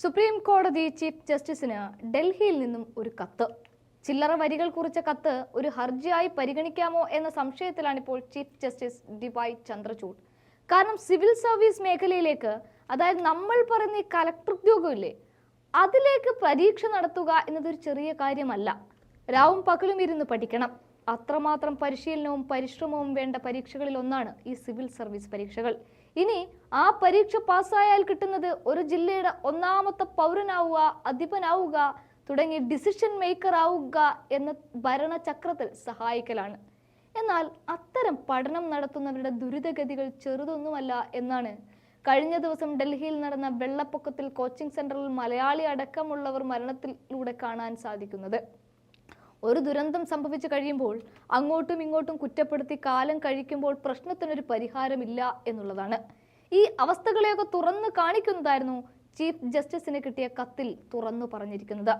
Supreme കോടതി chief ജസ്റ്റിസിന് ഡൽഹിയിൽ നിന്നും ഒരു കത്ത്. ചില്ലറ വരികൾ കുറിച്ച കത്ത് ഒരു ഹർജിയായി പരിഗണിക്കാമോ എന്ന സംശയത്തിലാണ് ഇപ്പോൾ ചീഫ് ജസ്റ്റിസ് ഡിവൈ ചന്ദ്രചൂഡ്. കാരണം സിവിൽ സർവീസ് മേഖലയിലേക്ക് അതായത് നമ്മൾ പറയുന്ന ഈ കലക്ടർ ഉദ്യോഗമില്ലേ അതിലേക്ക് പരീക്ഷ നടത്തുക എന്നതൊരു ചെറിയ കാര്യമല്ല. രാവും പകലും ഇരുന്ന് പഠിക്കണം. അത്രമാത്രം പരിശീലനവും പരിശ്രമവും വേണ്ട പരീക്ഷകളിൽ ഒന്നാണ് ഈ സിവിൽ സർവീസ് പരീക്ഷകൾ. ഇനി ആ പരീക്ഷ പാസ്സായാൽ കിട്ടുന്നത് ഒരു ജില്ലയുടെ ഒന്നാമത്തെ പൗരനാവുക അധിപനാവുക തുടങ്ങി ഡിസിഷൻ മേക്കർ ആവുക എന്ന ഭരണചക്രത്തിൽ സഹായിക്കലാണ്. എന്നാൽ അത്തരം പഠനം നടത്തുന്നവരുടെ ദുരിതഗതികൾ ചെറുതൊന്നുമല്ല എന്നാണ്. കഴിഞ്ഞ ദിവസം ഡൽഹിയിൽ നടന്ന വെള്ളപ്പൊക്കത്തിൽ കോച്ചിംഗ് സെന്ററിൽ മലയാളി അടക്കമുള്ളവർ മരണത്തിലൂടെ കാണാൻ സാധിക്കുന്നത്. ഒരു ദുരന്തം സംഭവിച്ചു കഴിയുമ്പോൾ അങ്ങോട്ടും ഇങ്ങോട്ടും കുറ്റപ്പെടുത്തി കാലം കഴിക്കുമ്പോൾ പ്രശ്നത്തിനൊരു പരിഹാരമില്ല എന്നുള്ളതാണ്. ഈ അവസ്ഥകളെയൊക്കെ തുറന്നു കാണിക്കുന്നതായിരുന്നു ചീഫ് ജസ്റ്റിസിന് കിട്ടിയ കത്തിൽ തുറന്നു പറഞ്ഞിരിക്കുന്നത്.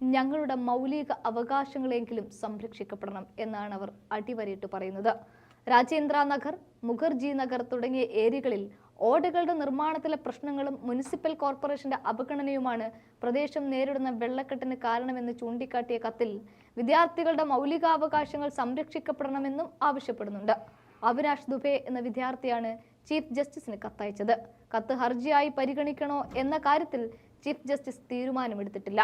ഞങ്ങളുടെ മൗലിക അവകാശങ്ങളെങ്കിലും സംരക്ഷിക്കപ്പെടണം എന്നാണ് അവർ അടിവരയിട്ട് പറയുന്നത്. രാജേന്ദ്ര നഗർ മുഖർജി നഗർ തുടങ്ങിയ ഏരിയകളിൽ ഓടകളുടെ നിർമ്മാണത്തിലെ പ്രശ്നങ്ങളും മുനിസിപ്പൽ കോർപ്പറേഷന്റെ അവഗണനയുമാണ് പ്രദേശം നേരിടുന്ന വെള്ളക്കെട്ടിന് കാരണമെന്ന് ചൂണ്ടിക്കാട്ടിയ കത്തിൽ വിദ്യാർത്ഥികളുടെ മൗലികാവകാശങ്ങൾ സംരക്ഷിക്കപ്പെടണമെന്നും ആവശ്യപ്പെടുന്നുണ്ട്. അവിനാഷ് ദുബെ എന്ന വിദ്യാർത്ഥിയാണ് ചീഫ് ജസ്റ്റിസിന് കത്തയച്ചത്. കത്ത് ഹർജിയായി പരിഗണിക്കണോ എന്ന കാര്യത്തിൽ ചീഫ് ജസ്റ്റിസ് തീരുമാനമെടുത്തിട്ടില്ല.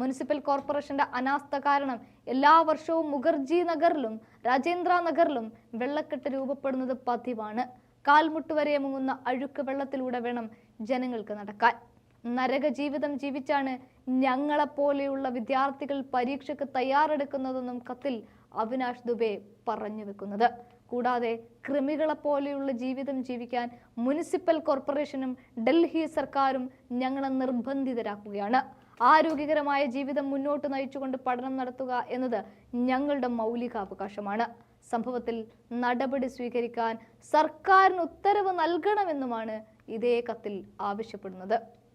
മുനിസിപ്പൽ കോർപ്പറേഷന്റെ അനാസ്ഥ കാരണം എല്ലാ വർഷവും മുഖർജി നഗറിലും രാജേന്ദ്ര നഗറിലും വെള്ളക്കെട്ട് രൂപപ്പെടുന്നത് പതിവാണ്. കാൽമുട്ട് വരെ മുങ്ങുന്ന അഴുക്ക് വെള്ളത്തിലൂടെ വേണം ജനങ്ങൾക്ക് നടക്കാൻ. നരക ജീവിതം ജീവിച്ചാണ് ഞങ്ങളെപ്പോലെയുള്ള വിദ്യാർത്ഥികൾ പരീക്ഷയ്ക്ക് തയ്യാറെടുക്കുന്നതെന്നും കത്തിൽ അവിനാഷ് ദുബെ പറഞ്ഞു വെക്കുന്നത്. കൂടാതെ കൃമികളെപ്പോലെയുള്ള ജീവിതം ജീവിക്കാൻ മുനിസിപ്പൽ കോർപ്പറേഷനും ഡൽഹി സർക്കാരും ഞങ്ങളെ നിർബന്ധിതരാക്കുകയാണ്. ആരോഗ്യകരമായ ജീവിതം മുന്നോട്ട് നയിച്ചുകൊണ്ട് പഠനം നടത്തുക എന്നത് ഞങ്ങളുടെ മൗലികാവകാശമാണ്. സംഭവത്തിൽ നടപടി സ്വീകരിക്കാൻ സർക്കാരിന് ഉത്തരവ് നൽകണമെന്നുമാണ് ഇതേ കത്തിൽ ആവശ്യപ്പെടുന്നത്.